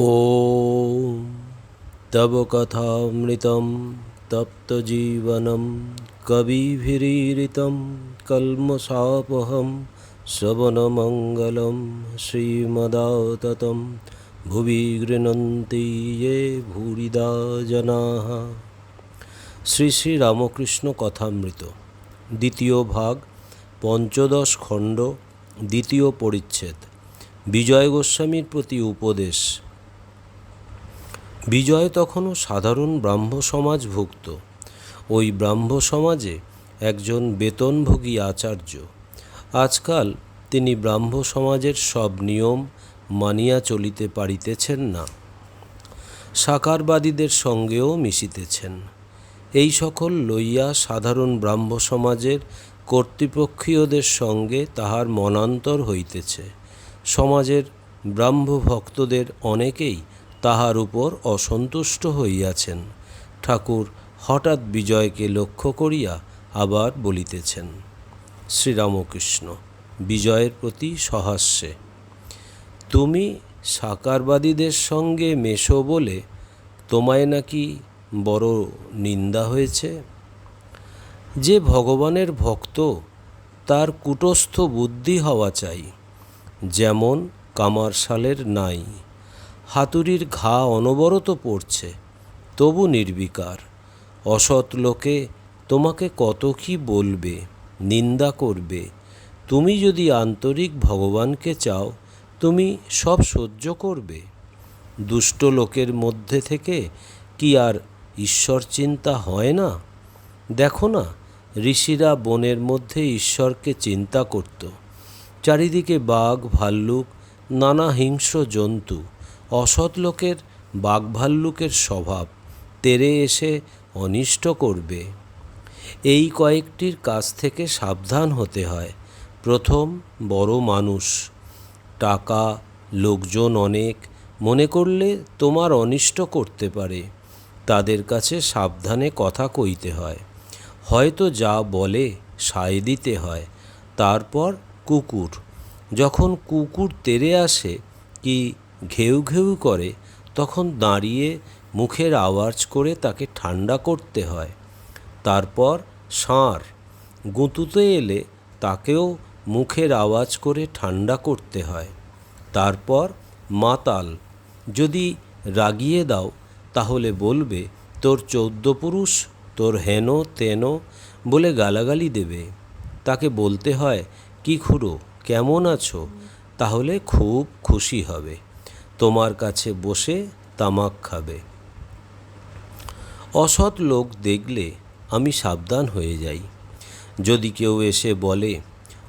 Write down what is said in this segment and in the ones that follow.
ॐ तव कथामृतं तप्तजीवनं कविभिरीरितं कल्मषापहं श्रवणमङ्गलं श्रीमदाततं भुवि गृह्णन्ति ये भूरिदा जनाः শ্রী শ্রী রামকৃষ্ণ কথামৃত দ্বিতীয় ভাগ পঞ্চদশ খণ্ড দ্বিতীয় পরিচ্ছেদ বিজয় গোস্বামীর প্রতি উপদেশ বিজয় তখনও সাধারণ ব্রাহ্ম সমাজভুক্ত ওই ব্রাহ্ম সমাজে একজন বেতনভোগী আচার্য। আজকাল তিনি ব্রাহ্ম সমাজের সব নিয়ম মানিয়া চলিতে পারিতেছেন না। সাকারবাদীদের সঙ্গেও মিশিতেছেন। এই সকল লইয়া সাধারণ ব্রাহ্ম সমাজের কর্তৃপক্ষীয়দের সঙ্গে তাহার মনান্তর হইতেছে। সমাজের ব্রাহ্ম ভক্তদের অনেকেই তাহার উপর অসন্তুষ্ট হইয়াছেন। ঠাকুর হঠাৎ বিজয়কে লক্ষ্য করিয়া আবার বলিতেছেন, শ্রীরামকৃষ্ণ, বিজয়ের প্রতি সহাস্যে। তুমি সাকারবাদীদের সঙ্গে মেশো বলে তোমায় নাকি বড় নিন্দা হয়েছে? যে ভগবানের ভক্ত, তার কুটস্থ বুদ্ধি হওয়া চাই, যেমন কামারশালের নাই। হাতুড়ির ঘা অনবরত পড়ছে, তবু নির্বিকার। অসৎ লোকে তোমাকে কত কি বলবে, নিন্দা করবে। তুমি যদি আন্তরিক ভগবানকে চাও, তুমি সব সহ্য করবে। দুষ্ট লোকের মধ্যে থেকে কি আর ঈশ্বর চিন্তা হয় না? দেখো না, ঋষিরা বনের মধ্যে ঈশ্বরকে চিন্তা করত। চারিদিকে বাঘ, ভাল্লুক, নানা হিংস্র জন্তু। অসৎ লোকের বাঘ ভাল্লুকের স্বভাব তেরে এসে অনিষ্ট করবে। এই কয়েকটির কাছ থেকে সাবধান হতে হয়। প্রথম, বড় মানুষ। টাকা, লোকজন অনেক, মনে করলে তোমার অনিষ্ট করতে পারে। তাদের কাছে সাবধানে কথা কইতে হয়। হয়তো যা বলে সায় দিতে হয়। তারপর কুকুর। যখন কুকুর তেরে আসে, কি ঘেউ ঘেউ করে, তখন দাঁড়িয়ে মুখের আওয়াজ করে তাকে ঠান্ডা করতে হয়। তারপর ষাঁড় গুঁতুতে এলে তাকেও মুখের আওয়াজ করে ঠান্ডা করতে হয়। তারপর মাতাল, যদি রাগিয়ে দাও, তাহলে বলবে, তোর চৌদ্দ পুরুষ, তোর হেন, তেন বলে গালাগালি দেবে। তাকে বলতে হয়, কি খুড়ো, কেমন আছো? তাহলে খুব খুশি হবে। তোমার কাছে বসে তামাক খাবে। অসৎ লোক দেখলে আমি সাবধান হয়ে যাই। যদি কেউ এসে বলে,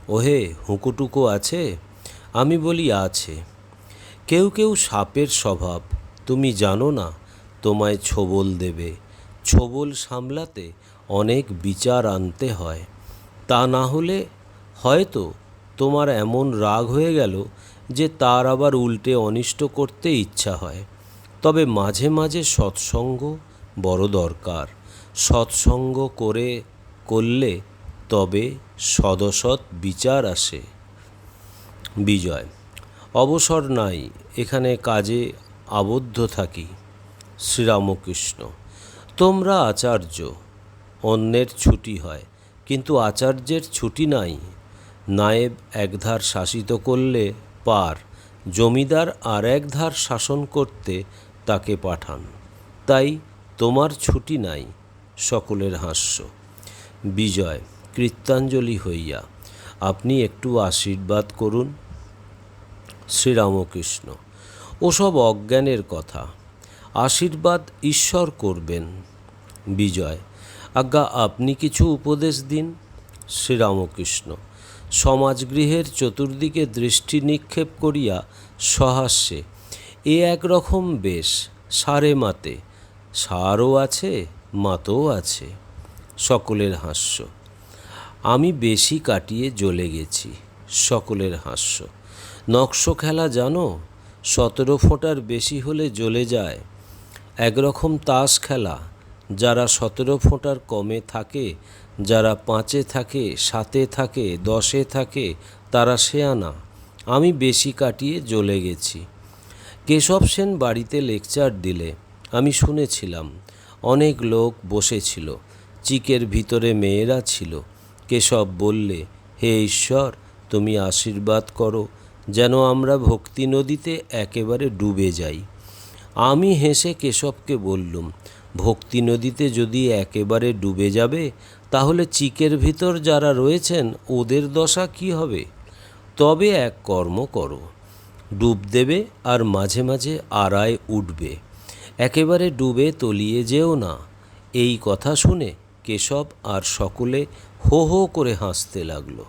ওহে, হুঁকোটুকো আছে? আমি বলি, আছে। কেউ কেউ সাপের স্বভাব, তুমি জানো না, তোমায় ছোবল দেবে। ছোবল সামলাতে অনেক বিচার আনতে হয়। তা না হলে হয়তো তোমার এমন রাগ হয়ে গেল যে তার আবার উল্টে অনিষ্ট করতে ইচ্ছা হয়। তবে মাঝে মাঝে সৎসঙ্গ বড় দরকার। সৎসঙ্গ করে, করলে তবে সদসৎ বিচার আসে। বিজয়, অবসর নাই, এখানে কাজে আবদ্ধ থাকি। শ্রীরামকৃষ্ণ, তোমরা আচার্য, অন্যের ছুটি হয়, কিন্তু আচার্যের ছুটি নাই। নায়েব একধার শাসিত করলে পার, জমিদার আর এক ধার শাসন করতে তাকে পাঠান। তাই তোমার ছুটি নাই, সকলের হাস্য। বিজয়, কৃত্যাঞ্জলি হইয়া, আপনি একটু আশীর্বাদ করুন। শ্রীরামকৃষ্ণ, ওসব অজ্ঞানের কথা, আশীর্বাদ ঈশ্বর করবেন। বিজয়, আজ্ঞা আপনি কিছু উপদেশ দিন। শ্রীরামকৃষ্ণ সমাজগৃহের চতুর্দিকে দৃষ্টি নিক্ষেপ করিয়া সহাস্যে, এ একরকম বেশ, সারে মাতে, সারও আছে, মাতও আছে, সকলের হাস্য। আমি বেশি কাটিয়ে জ্বলে গেছি, সকলের হাস্য। নকশ খেলা জানো, সতেরো ফোঁটার বেশি হলে জ্বলে যায়। একরকম তাস খেলা, যারা সতেরো ফোঁটার কমে থাকে যারা পাঁচে থাকে, সাতে থাকে, দশে থাকে, তারা শেয়ানা আমি বেশি কাটিয়ে জ্বলে গেছি। কেশব সেন বাড়িতে লেকচার দিলে। আমি শুনেছিলাম, অনেক লোক বসেছিল, চিকের ভিতরে মেয়েরা ছিল। কেশব বললে, হে ঈশ্বর, তুমি আশীর্বাদ করো, যেন আমরা ভক্তি নদীতে একেবারে ডুবে যাই। আমি হেসে কেশবকে বললুম, ভক্তি নদীতে যদি একেবারে ডুবে যাবে তাহলে চিকের ভিতর যারা রয়েছেন, ওদের দশা কি হবে? তবে এক কর্ম করো। ডুব দেবে আর মাঝে মাঝে আড়ায় উঠবে। একেবারে ডুবে তলিয়ে যেও না। এই কথা শুনে কেশব আর সকলে হো হো করে হাসতে লাগল।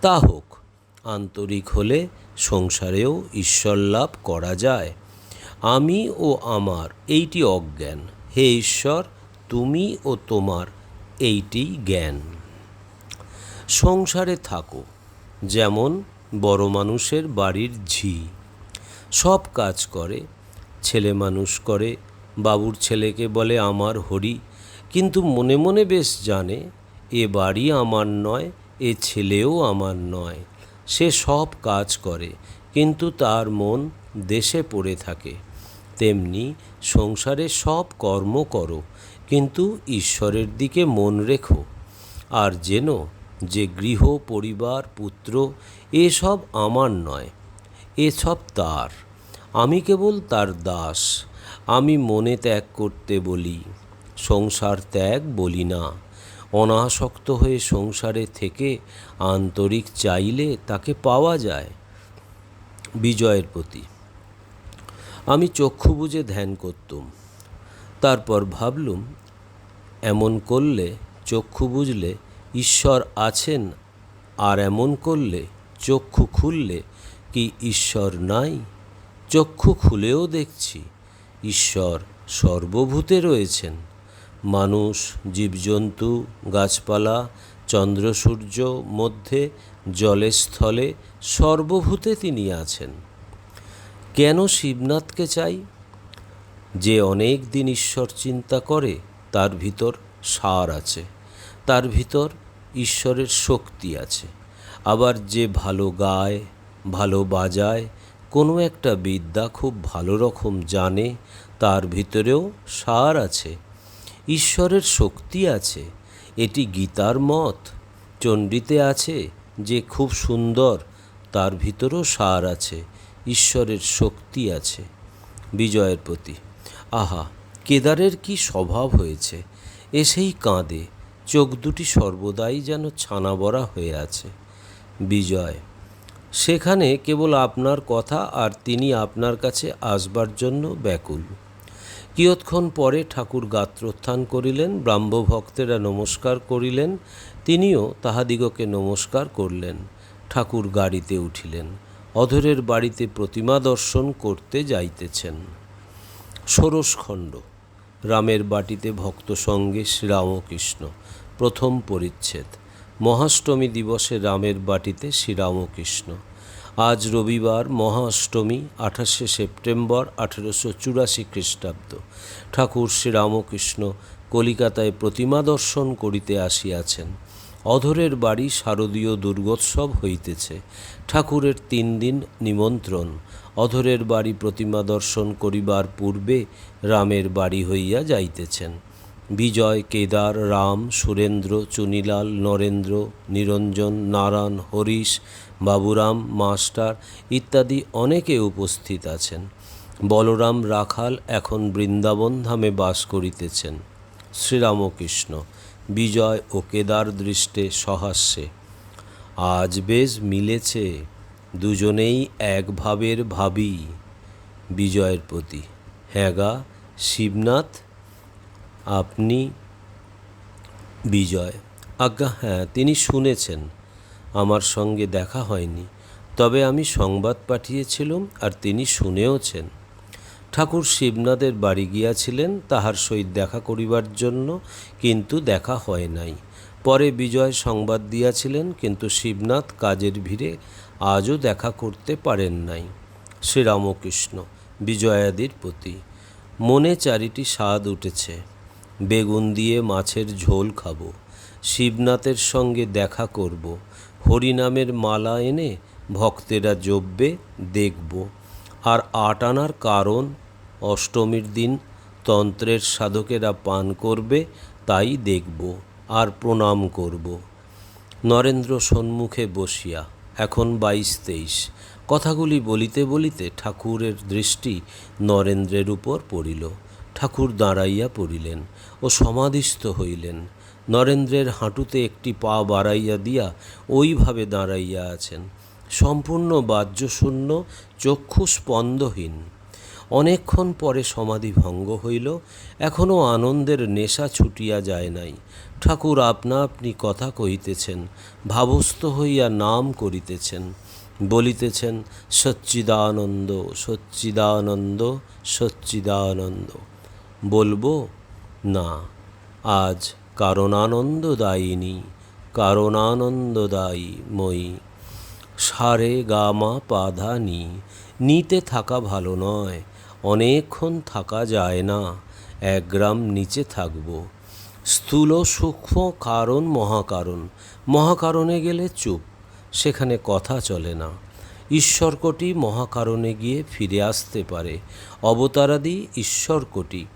তা হোক, আন্তরিক হলে সংসারেও ঈশ্বর লাভ করা যায়। আমি ও আমার, এইটি অজ্ঞান। হে ঈশ্বর, তুমি ও তোমার এইটি জ্ঞান। সংসারে থাকো, যেমন বড় মানুষের বাড়ির ঝি। সব কাজ করে, ছেলে মানুষ করে, বাবুর ছেলেকে বলে আমার হরি। কিন্তু মনে মনে বেশ জানে, এ বাড়ি আমার নয়, এ ছেলেও আমার নয়। সে সব কাজ করে, কিন্তু তার মন দেশে পড়ে থাকে। তেমনি সংসারে সব কর্ম করো কিন্তু ঈশ্বরের দিকে মন রেখো, আর যেন যে গৃহ, পরিবার, পুত্র এসব আমার নয় এসব তার। আমি কেবল তার দাস, আমি মনে ত্যাগ করতে বলি, সংসার ত্যাগ বলি না। অনাসক্ত হয়ে সংসারে থেকে আন্তরিক চাইলে তাকে পাওয়া যায় বিজয়ের প্রতি। আমি চক্ষু বুজে ধ্যান করতুম, তারপর ভাবলুম এমন করলে চক্ষু বুঝলে ঈশ্বর আছেন, আর এমন করলে চক্ষু খুললে কি ঈশ্বর নাই? চক্ষু খুলেও দেখছি, ঈশ্বর সর্বভূতে রয়েছেন। মানুষ, জীবজন্তু, গাছপালা, চন্দ্র সূর্য মধ্যে জলে স্থলে সর্বভূতে তিনি আছেন। কেন শিবনাথকে চাই? যে অনেক দিন ঈশ্বর চিন্তা করে তার ভিতর সার আছে, তার ভিতর ঈশ্বরের শক্তি আছে। আবার যে ভালো গায়, ভালো বাজায়, কোনো একটা বিদ্যা খুব ভালো রকম জানে, তার ভিতরেও সার আছে, ঈশ্বরের শক্তি আছে, এটি গীতার মত, চণ্ডীতে আছে যে খুব সুন্দর, তার ভিতরেও সার আছে, ঈশ্বরের শক্তি আছে, বিজয়ের প্রতি। আহা কেদারের কি স্বভাব হয়েছে? এসেই কাঁদে, চোখ দুটি সর্বদাই যেন ছানা বড়া হয়ে আছে। বিজয়, সেখানে কেবল আপনার কথা আর তিনি আপনার কাছে আসবার জন্য ব্যাকুল। কিয়ৎক্ষণ পরে ঠাকুর গাত্রোত্থান করিলেন, ব্রাহ্মভক্তেরা নমস্কার করিলেন, তিনিও তাহাদিগকে নমস্কার করলেন। ঠাকুর গাড়িতে উঠিলেন, অধরের বাড়িতে প্রতিমা দর্শন করতে যাইতেছেন। ষোড়শখণ্ড রামের বাটিতে ভক্ত সঙ্গে শ্রীরামকৃষ্ণ। প্রথম পরিচ্ছেদ। মহাষ্টমী দিবসে রামের বাটিতে শ্রীরামকৃষ্ণ। আজ রবিবার মহাষ্টমী, আঠাশে সেপ্টেম্বর, আঠেরোশো চুরাশি খ্রিস্টাব্দ। ঠাকুর শ্রীরামকৃষ্ণ কলিকাতায় প্রতিমা দর্শন করিতে আসিয়াছেন। অধরের বাড়ি শারদীয় দুর্গোৎসব হইতেছে। ঠাকুরের তিন দিন নিমন্ত্রণ। অধরের বাড়ি প্রতিমা দর্শন করিবার পূর্বে রামের বাড়ি হইয়া যাইতেছেন। বিজয়, কেদার, রাম, সুরেন্দ্র, চুনিলাল, নরেন্দ্র, নিরঞ্জন, নারায়ণ, হরিশ, বাবুরাম, মাস্টার ইত্যাদি অনেকে উপস্থিত আছেন। বলরাম রাখাল এখন বৃন্দাবন ধামে বাস করিতেছেন। শ্রীরামকৃষ্ণ, বিজয় ও কেদার দৃষ্টে সহাস্যে। আজ বেশ মিলেছে দুজনেই এক ভাবের ভাবি, বিজয়ের প্রতি। হ্যাঁ গা, শিবনাথ, আপনি বিজয়। আজ্ঞা হ্যাঁ তিনি শুনেছেন, আমার সঙ্গে দেখা হয়নি। তবে আমি সংবাদ পাঠিয়েছিলাম আর তিনি শুনেওছেন। ঠাকুর শিবনাথের বাড়ি গিয়াছিলেন, তাহার সহিত দেখা করিবার জন্য, কিন্তু দেখা হয় নাই। পরে বিজয় সংবাদ দিয়াছিলেন, কিন্তু শিবনাথ কাজের ভিড়ে আজও দেখা করতে পারেন নাই। শ্রীরামকৃষ্ণ, বিজয়াদির প্রতি মনে চারিটি স্বাদ উঠেছে। বেগুন দিয়ে মাছের ঝোল খাব। শিবনাথের সঙ্গে দেখা করব। হরিনামের মালা এনে ভক্তেরা জপবে, দেখব। আর আট আনার কারণ, অষ্টমীর দিন তন্ত্রের সাধকেরা পান করবে, তাই দেখব আর প্রণাম করব। নরেন্দ্র সম্মুখে বসিয়া এখন বাইশ তেইশ কথাগুলি বলিতে বলিতে ঠাকুরের দৃষ্টি নরেন্দ্রের উপর পড়িল। ঠাকুর দাঁড়াইয়া পড়িলেন ও সমাধিস্থ হইলেন। নরেন্দ্রের হাঁটুতে একটি পা বাড়াইয়া দিয়া ওইভাবে দাঁড়াইয়া আছেন। সম্পূর্ণ বাহ্যশূন্য চক্ষু স্পন্দহীন অনেকক্ষণ পরে সমাধি ভঙ্গ হইল। এখনও আনন্দের নেশা ছুটিয়া যায় নাই। ঠাকুর আপনা আপনি কথা কহিতেছেন, ভাবস্থ হইয়া নাম করিতেছেন। বলিতেছেন, সচ্চিদানন্দ সচ্চিদানন্দ সচ্চিদানন্দ। বলব, না, আজ কারণানন্দদায়িনী কারণানন্দদায়ী মই। সারে গামা পাধা নি, নিতে থাকা ভালো নয়। অনেকক্ষণ থাকা যায় না, এক গ্রাম নিচে থাকব। স্থূল সূক্ষ্ম কারণ মহাকারণ, মহাকারণে গেলে চুপ, সেখানে কথা চলে না। ঈশ্বরকটি মহাকারণে গিয়ে ফিরে আসতে পারে, অবতারাদি ঈশ্বরকটি,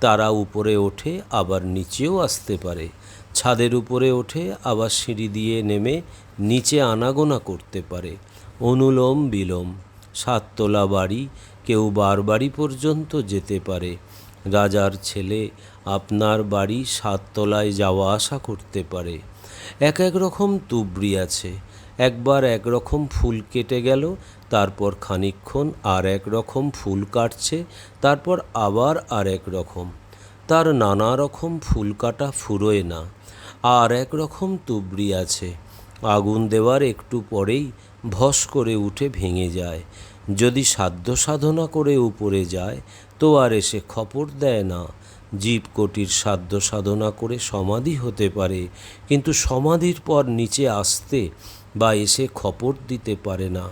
তারা উপরে ওঠে আবার নিচেও আসতে পারে, ছাদের উপরে ওঠে আবার সিঁড়ি দিয়ে নেমে নিচে আনাগোনা করতে পারে, অনুলোম বিলোম, সাততলা বাড়ি কেউ বারবাড়ি পর্যন্ত যেতে পারে। রাজার ছেলে আপনার বাড়ি সাততলায় যাওয়া আসা করতে পারে। এক এক রকম তুবড়ি আছে। একবার এক রকম ফুল কেটে গেল, তারপর খানিকক্ষণ আর এক রকম ফুল কাটছে, তারপর আবার আর এক রকম। তার নানা রকম ফুল কাটা ফুরোয় না। আর এক রকম তুবড়ি আছে। আগুন দেওয়ার একটু পরেই ভস করে উঠে ভেঙে যায়। যদি সাধ্য সাধনা করে উপরে যায়, তো আর এসে খপর দেয় না। জীবকটির সাধ্য সাধনা করে সমাধি হতে পারে, কিন্তু সমাধির পর নিচে আসতে বা এসে খপর দিতে পারে না।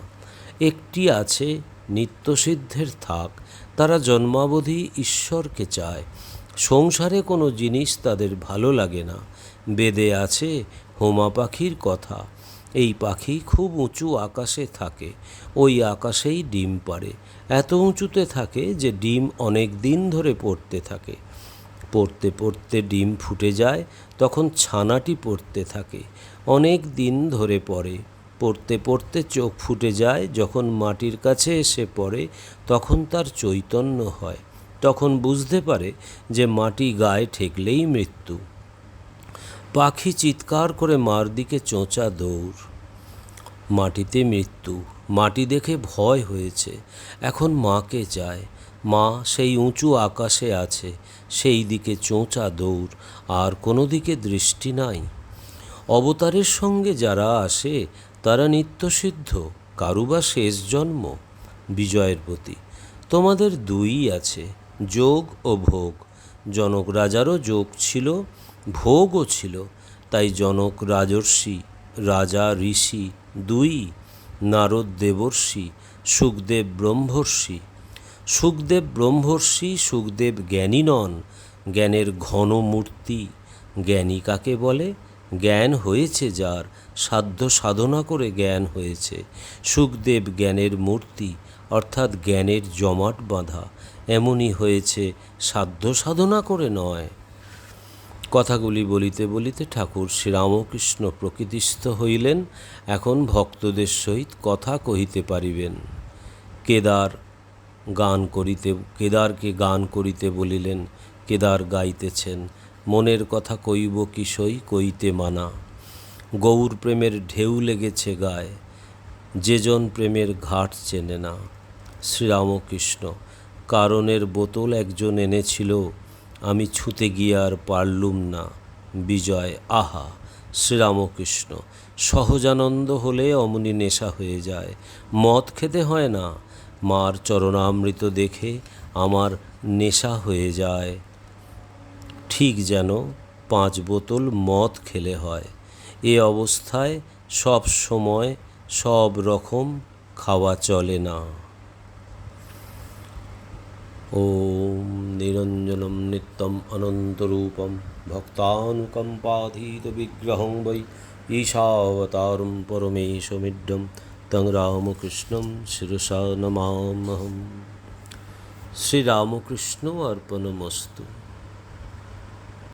একটি আছে, নিত্যসিদ্ধের থাক, তারা জন্মাবধি ঈশ্বরকে চায়। সংসারে কোনো জিনিস তাদের ভালো লাগে না। বেদে আছে, হোমা পাখির কথা এই পাখি খুব উঁচু আকাশে থাকে, ওই আকাশেই ডিম পাড়ে। এত উঁচুতে থাকে যে ডিম অনেক দিন ধরে পড়তে থাকে। পড়তে পড়তে ডিম ফুটে যায়, তখন ছানাটি পড়তে থাকে। অনেক দিন ধরে পড়ে। পড়তে পড়তে চোখ ফুটে যায়, যখন মাটির কাছে এসে পড়ে, তখন তার চৈতন্য হয়। তখন বুঝতে পারে যে মাটি গায়ে ঠেকলেই মৃত্যু। পাখি চিৎকার করে মার দিকে চোঁচা দৌড়। মাটিতে মৃত্যু। মাটি দেখে ভয় হয়েছে। এখন মাকে চায়। মা সেই উঁচু আকাশে আছে। সেই দিকে চোঁচা দৌড়। আর কোনো দিকে দৃষ্টি নাই। অবতারের সঙ্গে যারা আসে, তারা নিত্যসিদ্ধ কারুবা শেষ জন্ম? বিজয়ের প্রতি। তোমাদের দুই আছে। যোগ ও ভোগ। জনক রাজারও যোগ ছিল। ভোগও ছিল। তাই জনক রাজর্ষি, রাজা ঋষি, দুই নারদ দেবর্ষি, সুখদেব ব্রহ্মর্ষি। সুখদেব ব্রহ্মর্ষি, সুখদেব জ্ঞানী নন। জ্ঞানের ঘন মূর্তি, জ্ঞানী কাকে বলে? জ্ঞান হয়েছে যার, সাধ্য সাধনা করে জ্ঞান হয়েছে। সুখদেব জ্ঞানের মূর্তি, অর্থাৎ জ্ঞানের জমাট বাঁধা, এমনই হয়েছে, সাধ্য সাধনা করে নয়। কথাগুলি বলিতে বলিতে ঠাকুর শ্রীরামকৃষ্ণ প্রকৃতিস্থ হইলেন, এখন ভক্তদের সহিত কথা কহিতে পারিবেন। কেদার গান করিতে, কেদারকে গান করিতে বলিলেন, কেদার গাইতেছেন, মনের কথা কইব কিসই কইতে মানা। গৌর প্রেমের ঢেউ লেগেছে গায়ে, যেজন প্রেমের ঘাট চেনে না। শ্রীরামকৃষ্ণ, কারণের বোতল একজন এনেছিল আমি ছুতে গিয়ে আর পারলুম না। বিজয়, আহা, শ্রীরামকৃষ্ণ, সহজানন্দ হলে অমনি নেশা হয়ে যায়। মদ খেতে হয় না, মার চরণামৃত দেখে আমার নেশা হয়ে যায়। ঠিক যেন পাঁচ বোতল মদ খেলে হয়। এ অবস্থায় সব সময় সব রকম খাওয়া চলে না। ॐ निरञ्जनं नित्यम् अनन्तरूपं भक्तानुकम्पाधीतविग्रहं वै ईशावतारं परमेशमिड्डं तं रामकृष्णं शिरसा नमामहम् श्रीरामकृष्ण अर्पणमस्तु